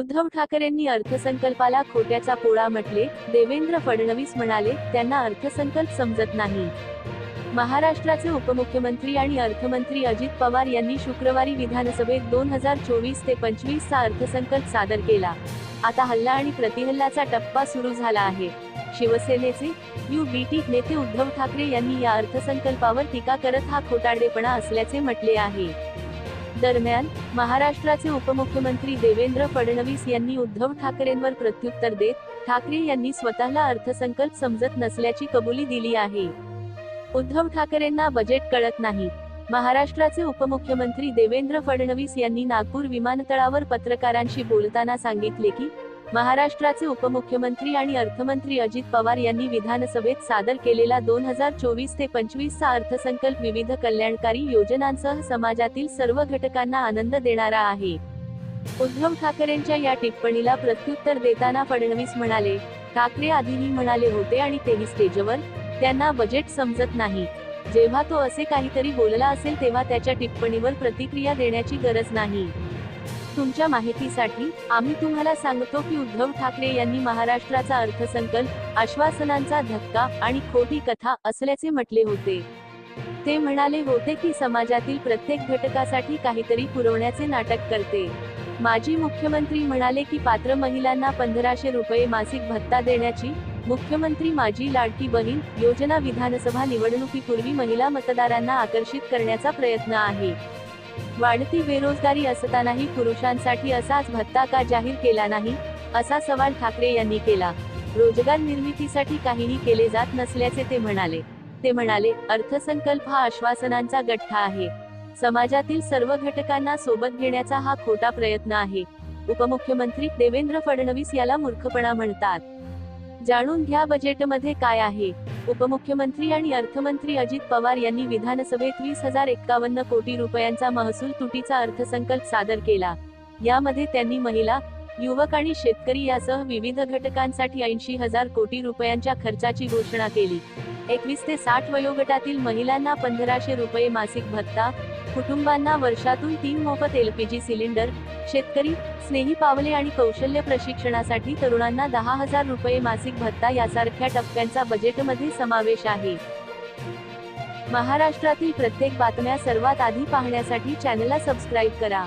उद्धव ठाकरेंनी अर्थसंकल्पाला खोट्याचा पोळा म्हटले देवेंद्र फडणवीस म्हणाले त्यांना अर्थसंकल्प समजत नाही. महाराष्ट्राचे उपमुख्यमंत्री आणि अर्थमंत्री अजित पवार यांनी शुक्रवारी विधानसभेत दोन हजार चोवीस ते पंचवीस चा अर्थसंकल्प सादर केला. आता हल्ला आणि प्रतिहल्लाचा टप्पा सुरू झाला आहे. शिवसेनेचे यू बी टी नेते उद्धव ठाकरे यांनी या अर्थसंकल्पावर टीका करत हा खोटारडेपणा असल्याचे म्हटले आहे. दरम्यान महाराष्ट्राचे उपमुख्यमंत्री देवेंद्र फडणवीस यांनी उद्धव ठाकरेंवर प्रत्युत्तर देत ठाकरे यांनी स्वतःला अर्थसंकल्प समजत नसल्याची कबुली दिली आहे. उद्धव ठाकरेंना बजेट कळत नाही. महाराष्ट्राचे उपमुख्यमंत्री देवेंद्र फडणवीस यांनी नागपूर विमानतळावर पत्रकारांशी बोलताना सांगितले की महाराष्ट्राचे उपमुख्यमंत्री आणि अर्थमंत्री अजित पवार यांनी विधानसभेत सादर केलेला दोन हजार चोवीस ते पंचवीसचा अर्थसंकल्प विविध कल्याणकारी योजनांसह समाजातील सर्व घटकांना आनंद देणारा आहे. उद्धव ठाकरेंच्या या टिप्पणीला प्रत्युत्तर देताना फडणवीस म्हणाले ठाकरे आधीही म्हणाले होते आणि तेही स्टेजवर. त्यांना बजेट समजत नाही. जेव्हा तो असे काहीतरी बोलला असेल तेव्हा त्याच्या टिप्पणीवर प्रतिक्रिया देण्याची गरज नाही. तुमच्या माहितीसाठी आम्ही तुम्हाला सांगतो की उद्धव ठाकरे यांनी महाराष्ट्राचा अर्थसंकल्प आश्वासनांचा धक्का आणि खोटी कथा असल्याचे म्हटले होते. ते म्हणाले होते की समाजातील प्रत्येक घटकासाठी काहीतरी पुरवण्याचे नाटक करते. माजी मुख्यमंत्री म्हणाले की पात्र महिलांना पंधराशे रुपये मासिक भत्ता देण्याची मुख्यमंत्री माजी लाडकी बहीण योजना विधानसभा निवडणुकीपूर्वी महिला मतदारांना आकर्षित करण्याचा प्रयत्न आहे. वाढती बेरोजगारी असतानाही पुरुषांसाठी असाच भत्ता का जाहीर केला नाही? असा सवाल ठाकरे यांनी केला. रोजगार निर्मितीसाठी काहीही केले जात नसल्याचे ते म्हणाले. ते म्हणाले अर्थसंकल्प हा आश्वासनांचा गठ्ठा आहे. समाजातील सर्व घटकांना सोबत घेण्याचा हा खोटा प्रयत्न आहे. उपमुख्यमंत्री देवेंद्र फडणवीस याला मूर्खपणा म्हणतात. जाणून घ्या बजेटमध्ये काय आहे. उपमुख्यमंत्री आणि अर्थमंत्री अजित पवार यांनी विधानसभेत वीस हजार एक्कावन्न कोटी रुपयांचा महसूल तुटीचा अर्थसंकल्प सादर केला. यामध्ये त्यांनी महिला युवक आणि शेतकरी यासह विविध घटकांसाठी ऐंशी हजार कोटी रुपयांच्या खर्चाची घोषणा केली. एकवीस ते साठ वयोगटातील महिलांना पंधराशे रुपये मासिक भत्ता कुटुंबांना वर्षातून तीन मोफत एलपीजी सिलेंडर शेतकरी स्नेही पावले आणि कौशल्य प्रशिक्षणासाठी तरुणांना दहा हजार रुपये मासिक भत्ता यासारख्या टप्प्यांचा बजेटमध्ये समावेश आहे. महाराष्ट्रातील प्रत्येक बातम्या सर्वात आधी पाहण्यासाठी चॅनलला सबस्क्राईब करा.